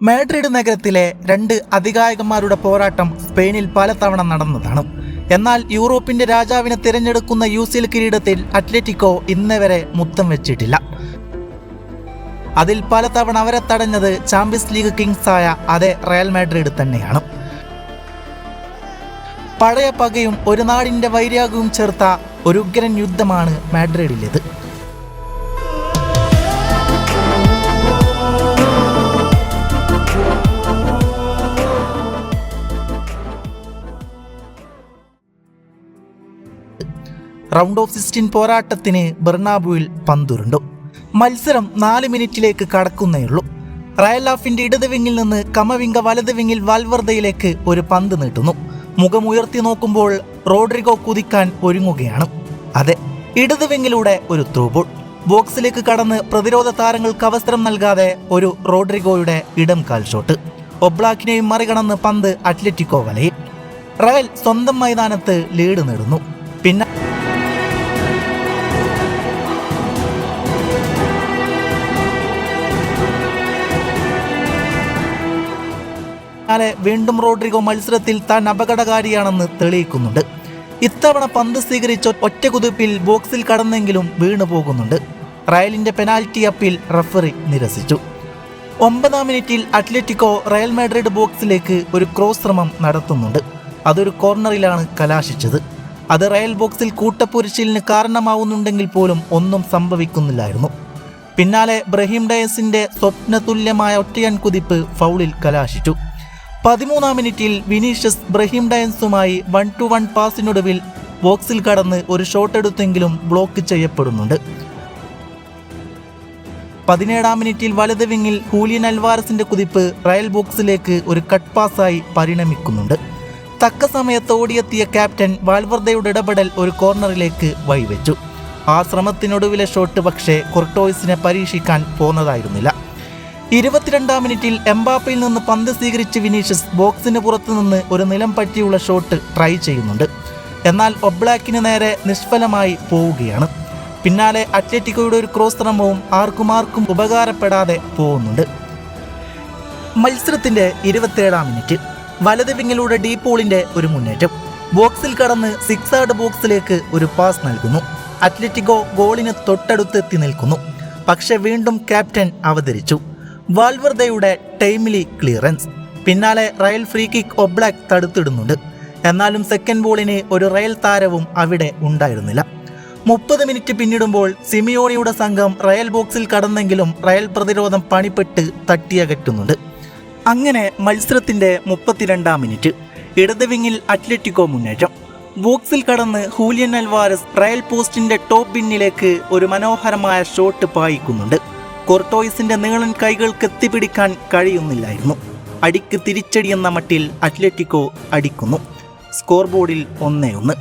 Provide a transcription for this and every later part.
Madrid നഗരത്തിലെ രണ്ട് അധികായകന്മാരുടെ പോരാട്ടം സ്പെയിനിൽ പലതവണ നടന്നതാണ്. എന്നാൽ യൂറോപ്പിന്റെ രാജാവിനെ തിരഞ്ഞെടുക്കുന്ന യു സി കിരീടത്തിൽ അത്ലറ്റിക്കോ ഇന്നവരെ മുത്തം വെച്ചിട്ടില്ല. അതിൽ പലതവണ അവരെ തടഞ്ഞത് ചാമ്പ്യൻസ് ലീഗ് കിങ്സായ അതേ റയൽ മാഡ്രിഡ് തന്നെയാണ്. പഴയ പകയും ഒരു നാടിന്റെ വൈരാഗ്യവും ചേർത്ത ഒരു ഉഗ്രൻ യുദ്ധമാണ് മാഡ്രിഡിലേത്. റൗണ്ട് ഓഫ് സിക്സ്റ്റീൻ പോരാട്ടത്തിന് ബെർണാബുവിൽ പന്തുരുണ്ടു. മത്സരം നാല് മിനിറ്റിലേക്ക് കടക്കുന്നേയുള്ളൂ റയൽ ലാഫിന്റെ ഇടത് വിങ്ങിൽ നിന്ന് കമവിംഗ വലത് വിങ്ങിൽ വാൽവർദയിലേക്ക് ഒരു പന്ത് നീട്ടുന്നു. മുഖമുയർത്തി നോക്കുമ്പോൾ റോഡ്രിഗോ കുതിക്കാൻ ഒരുങ്ങുകയാണ്. അതെ ഇടത് വിങ്ങിലൂടെ ഒരു ത്രൂബോൾ ബോക്സിലേക്ക് കടന്ന് പ്രതിരോധ താരങ്ങൾക്ക് അവസരം നൽകാതെ ഒരു റോഡ്രിഗോയുടെ ഇടം കാൽ ഷോട്ട്. ഒബ്ലാക്കിനെയും മറികടന്ന് പന്ത് അത്ലറ്റിക്കോ വലയിൽ. റയൽ സ്വന്തം മൈതാനത്ത് ലീഡ് നേടുന്നു. പിന്നാലെ വീണ്ടും റോഡ്രിഗോ മത്സരത്തിൽ താൻ അപകടകാരിയാണെന്ന് തെളിയിക്കുന്നുണ്ട്. ഇത്തവണ പന്ത് സ്വീകരിച്ച ഒറ്റ കുതിപ്പിൽ ബോക്സിൽ കടന്നെങ്കിലും വീണു പോകുന്നുണ്ട്. റയലിന്റെ പെനാൽറ്റി അപ്പീൽ റഫറി നിരസിച്ചു. ഒമ്പതാം മിനിറ്റിൽ അത്ലറ്റിക്കോ റയൽ മാഡ്രിഡ് ബോക്സിലേക്ക് ഒരു ക്രോസ് ശ്രമം നടത്തുന്നുണ്ട്. അതൊരു കോർണറിലാണ് കലാശിച്ചത്. അത് റയൽ ബോക്സിൽ കൂട്ടപ്പൊരിച്ചിലിന് കാരണമാവുന്നുണ്ടെങ്കിൽ പോലും ഒന്നും സംഭവിക്കുന്നില്ലായിരുന്നു. പിന്നാലെ ബ്രഹീം ഡയസിന്റെ സ്വപ്നതുല്യമായ ഒറ്റയൻ കുതിപ്പ് ഫൗളിൽ കലാശിച്ചു. പതിമൂന്നാം മിനിറ്റിൽ വിനീഷ്യസ് ബ്രഹീം ഡയൻസുമായി വൺ ടു വൺ പാസിനൊടുവിൽ ബോക്സിൽ കടന്ന് ഒരു ഷോട്ട് എടുത്തെങ്കിലും ബ്ലോക്ക് ചെയ്യപ്പെടുന്നുണ്ട്. പതിനേഴാം മിനിറ്റിൽ വലത് വിങ്ങിൽ ഹൂലിയൻ അൽവാരസിന്റെ കുതിപ്പ് റയൽ ബോക്സിലേക്ക് ഒരു കട്ട് പാസ്സായി പരിണമിക്കുന്നുണ്ട്. തക്ക സമയത്ത് ഓടിയെത്തിയ ക്യാപ്റ്റൻ വാൽവർദയുടെ ഇടപെടൽ ഒരു കോർണറിലേക്ക് വഴിവെച്ചു. ആ ശ്രമത്തിനൊടുവിലെ ഷോട്ട് പക്ഷേ കൊർട്ടോയിസിനെ പരീക്ഷിക്കാൻ പോന്നതായിരുന്നില്ല. ഇരുപത്തിരണ്ടാം മിനിറ്റിൽ എംബാപ്പയിൽ നിന്ന് പന്ത് സ്വീകരിച്ച് വിനീഷ്യസ് ബോക്സിന് പുറത്തു നിന്ന് ഒരു നിലം പറ്റിയുള്ള ഷോട്ട് ട്രൈ ചെയ്യുന്നുണ്ട്. എന്നാൽ ഒബ്ലാക്കിന് നേരെ നിഷ്ഫലമായി പോവുകയാണ്. പിന്നാലെ അത്ലറ്റിക്കോയുടെ ഒരു ക്രോസ് ശ്രമവും ആർക്കും ആർക്കും ഉപകാരപ്പെടാതെ പോകുന്നുണ്ട്. മത്സരത്തിന്റെ ഇരുപത്തേഴാം മിനിറ്റ്. വലത് വിങ്ങിലൂടെ ഡീപോളിന്റെ ഒരു മുന്നേറ്റം. ബോക്സിൽ കടന്ന് സിക്സ് ആർഡ് ബോക്സിലേക്ക് ഒരു പാസ് നൽകുന്നു. അത്ലറ്റിക്കോ ഗോളിന് തൊട്ടടുത്തെത്തി നിൽക്കുന്നു. പക്ഷെ വീണ്ടും ക്യാപ്റ്റൻ അവതരിച്ചു. വാൽവർദയുടെ ടൈംലി ക്ലിയറൻസ്. പിന്നാലെ റയൽ ഫ്രീ കിക്ക് ഒബ്ലാക്ക് തടുത്തിടുന്നുണ്ട്. എന്നാലും സെക്കൻഡ് ബോളിന് ഒരു റയൽ താരവും അവിടെ ഉണ്ടായിരുന്നില്ല. മുപ്പത് മിനിറ്റ് പിന്നിടുമ്പോൾ സിമിയോണിയുടെ സംഘം റയൽ ബോക്സിൽ കടന്നെങ്കിലും റയൽ പ്രതിരോധം പണിപ്പെട്ട് തട്ടിയകറ്റുന്നുണ്ട്. അങ്ങനെ മത്സരത്തിന്റെ മുപ്പത്തിരണ്ടാം മിനിറ്റ് ഇടത് വിങ്ങിൽ അത്ലറ്റിക്കോ മുന്നേറ്റം. ബോക്സിൽ കടന്ന് ഹൂലിയൻ അൽവാരസ് റയൽ പോസ്റ്റിന്റെ ടോപ്പ് ബിന്നിലേക്ക് ഒരു മനോഹരമായ ഷോട്ട് പായിക്കുന്നുണ്ട്. കൊർട്ടോയിസിന്റെ നീളൻ കൈകൾക്ക് എത്തിപ്പിടിക്കാൻ കഴിയുന്നില്ലായിരുന്നു. അടിക്ക് തിരിച്ചടിയെന്ന മട്ടിൽ അത്ലറ്റിക്കോ അടിക്കുന്നു. സ്കോർ ബോർഡിൽ ഒന്നേ ഒന്ന്.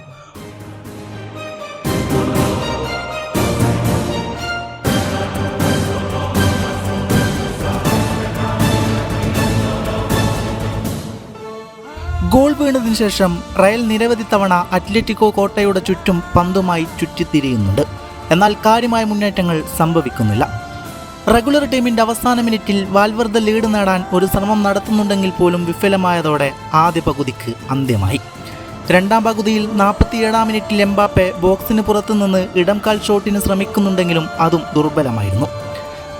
ഗോൾ വീണതിനു ശേഷം റയൽ നിരവധി തവണ അത്ലറ്റിക്കോ കോട്ടയുടെ ചുറ്റും പന്തുമായി ചുറ്റിത്തിരിയുന്നുണ്ട്. എന്നാൽ കാര്യമായ മുന്നേറ്റങ്ങൾ സംഭവിക്കുന്നില്ല. റെഗുലർ ടീമിന്റെ അവസാന മിനിറ്റിൽ വാൽവർദ്ധ ലീഡ് നേടാൻ ഒരു ശ്രമം നടത്തുന്നുണ്ടെങ്കിൽ പോലും വിഫലമായതോടെ ആദ്യ പകുതിക്ക് അന്ത്യമായി. രണ്ടാം പകുതിയിൽ നാൽപ്പത്തിയേഴാം മിനിറ്റിൽ എംബാപ്പെ ബോക്സിന് പുറത്തുനിന്ന് ഇടംകാൽ ഷോട്ടിന് ശ്രമിക്കുന്നുണ്ടെങ്കിലും അതും ദുർബലമായിരുന്നു.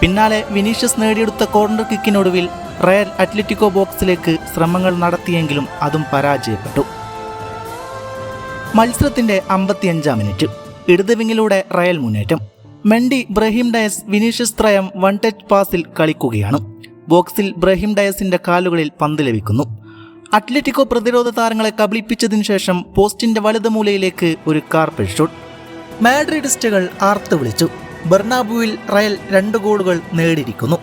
പിന്നാലെ വിനീഷ്യസ് നേടിയെടുത്ത കോർണർ കിക്കിനൊടുവിൽ റയൽ അത്ലറ്റിക്കോ ബോക്സിലേക്ക് ശ്രമങ്ങൾ നടത്തിയെങ്കിലും അതും പരാജയപ്പെട്ടു. മത്സരത്തിന്റെ അമ്പത്തിയഞ്ചാം മിനിറ്റ്. ഇടതുവിങ്ങിലൂടെ റയൽ മുന്നേറ്റം. മെൻഡി ബ്രഹീം ഡയസ് വിനീഷ്യസ് ത്രയം വൺ ടച്ച് പാസിൽ കളിക്കുകയാണ്. ബോക്സിൽ ബ്രഹീം ഡയസിന്റെ കാലുകളിൽ പന്ത് ലഭിക്കുന്നു. അത്ലറ്റിക്കോ പ്രതിരോധ താരങ്ങളെ കബളിപ്പിച്ചതിനു ശേഷം പോസ്റ്റിന്റെ വലത് മൂലയിലേക്ക് ഒരു കാർപ്പറ്റ് ഷോട്ട് മാഡ്രിഡിസ്റ്റുകൾ ആർത്തു വിളിച്ചു. ബെർണാബുവിൽ റയൽ രണ്ട് ഗോളുകൾ നേടിയിരിക്കുന്നു.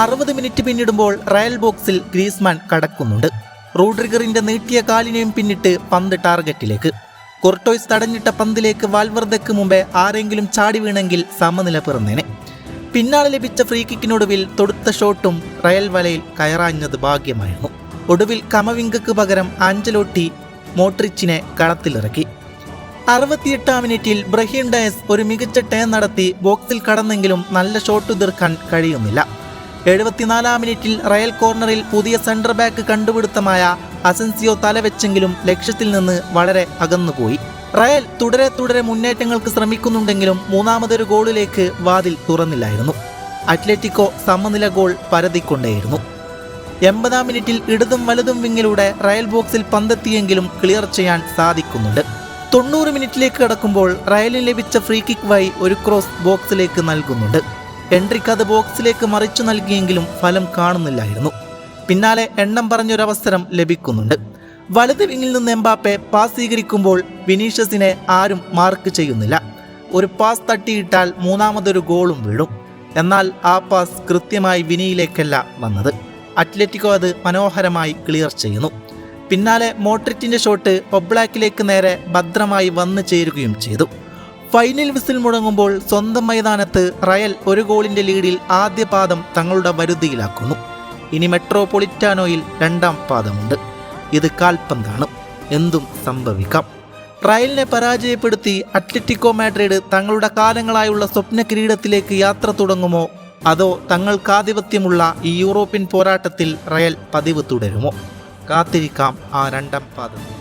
അറുപത് മിനിറ്റ് പിന്നിടുമ്പോൾ റയൽ ബോക്സിൽ ഗ്രീസ്മാൻ കടക്കുന്നുണ്ട്. റൂഡ്രിഗറിന്റെ നീട്ടിയ കാലിനെയും പിന്നിട്ട് പന്ത് ടാർഗറ്റിലേക്ക്. കൊർട്ടോയ്സ് തടഞ്ഞിട്ട പന്തിലേക്ക് വാൽവർദ്ധയ്ക്ക് മുമ്പേ ആരെങ്കിലും ചാടി വീണെങ്കിൽ സമനില പിറന്നേനെ. പിന്നാലെ ലഭിച്ച ഫ്രീ കിക്കിനൊടുവിൽ തൊടുത്ത ഷോട്ടും റയൽ വലയിൽ കയറാഞ്ഞത് ഭാഗ്യമായിരുന്നു. ഒടുവിൽ കമവിംഗക്ക് പകരം ആഞ്ചലോട്ടി മോട്രിച്ചിനെ കളത്തിലിറക്കി. അറുപത്തിയെട്ടാം മിനിറ്റിൽ ബ്രഹീം ഡയസ് ഒരു മികച്ച ടേൺ നടത്തി ബോക്സിൽ കടന്നെങ്കിലും നല്ല ഷോട്ട് തീർക്കാൻ കഴിയുന്നില്ല. എഴുപത്തിനാലാം മിനിറ്റിൽ റയൽ കോർണറിൽ പുതിയ സെന്റർ ബാക്ക് കണ്ടുപിടുത്തമായ അസൻസിയോ തലവെച്ചെങ്കിലും ലക്ഷ്യത്തിൽ നിന്ന് വളരെ അകന്നുപോയി. റയൽ തുടരെ തുടരെ മുന്നേറ്റങ്ങൾക്ക് ശ്രമിക്കുന്നുണ്ടെങ്കിലും മൂന്നാമതൊരു ഗോളിലേക്ക് വാതിൽ തുറന്നില്ലായിരുന്നു. അത്ലറ്റിക്കോ സമനില ഗോൾ പരതിക്കൊണ്ടേയിരുന്നു. എൺപതാം മിനിറ്റിൽ ഇടതും വലതും വിങ്ങിലൂടെ റയൽ ബോക്സിൽ പന്തെത്തിയെങ്കിലും ക്ലിയർ ചെയ്യാൻ സാധിക്കുന്നുണ്ട്. തൊണ്ണൂറ് മിനിറ്റിലേക്ക് കടക്കുമ്പോൾ റയലിന് ലഭിച്ച ഫ്രീ കിക്ക് വഴി ഒരു ക്രോസ് ബോക്സിലേക്ക് നൽകുന്നുണ്ട്. എൻട്രിക്ക് അത് ബോക്സിലേക്ക് മറിച്ചു നൽകിയെങ്കിലും ഫലം കാണുന്നില്ലായിരുന്നു. പിന്നാലെ എണ്ണം പറഞ്ഞൊരവസരം ലഭിക്കുന്നുണ്ട്. വലത് വിങ്ങിൽ നിന്ന് എംബാപ്പെ പാസ് സ്വീകരിക്കുമ്പോൾ വിനീഷ്യസിനെ ആരും മാർക്ക് ചെയ്യുന്നില്ല. ഒരു പാസ് തട്ടിയിട്ടാൽ മൂന്നാമതൊരു ഗോളും വീഴും. എന്നാൽ ആ പാസ് കൃത്യമായി വിനിയിലേക്കല്ല വന്നത്. അത്ലറ്റിക്കോ അത് മനോഹരമായി ക്ലിയർ ചെയ്യുന്നു. പിന്നാലെ മോട്രിറ്റിന്റെ ഷോട്ട് ഒബ്ലാക്കിലേക്ക് നേരെ ഭദ്രമായി വന്നു ചേരുകയും ചെയ്തു. ഫൈനൽ വിസിൽ മുഴങ്ങുമ്പോൾ സ്വന്തം മൈതാനത്ത് റയൽ ഒരു ഗോളിന്റെ ലീഡിൽ ആദ്യ പാദം തങ്ങളുടെ വരുതിയിലാക്കുന്നു. ഇനി മെട്രോപൊളിറ്റാനോയിൽ രണ്ടാം പാദമുണ്ട്. ഇത് കാൽപന്താണ്. എന്തും സംഭവിക്കാം. റയലിനെ പരാജയപ്പെടുത്തി അത്ലറ്റിക്കോ മാഡ്രിഡ് തങ്ങളുടെ കാലങ്ങളായുള്ള സ്വപ്ന കിരീടത്തിലേക്ക് യാത്ര തുടങ്ങുമോ? അതോ തങ്ങൾക്കാധിപത്യമുള്ള ഈ യൂറോപ്യൻ പോരാട്ടത്തിൽ റയൽ പതിവ് തുടരുമോ? കാത്തിരിക്കാം ആ രണ്ടാം പാദം.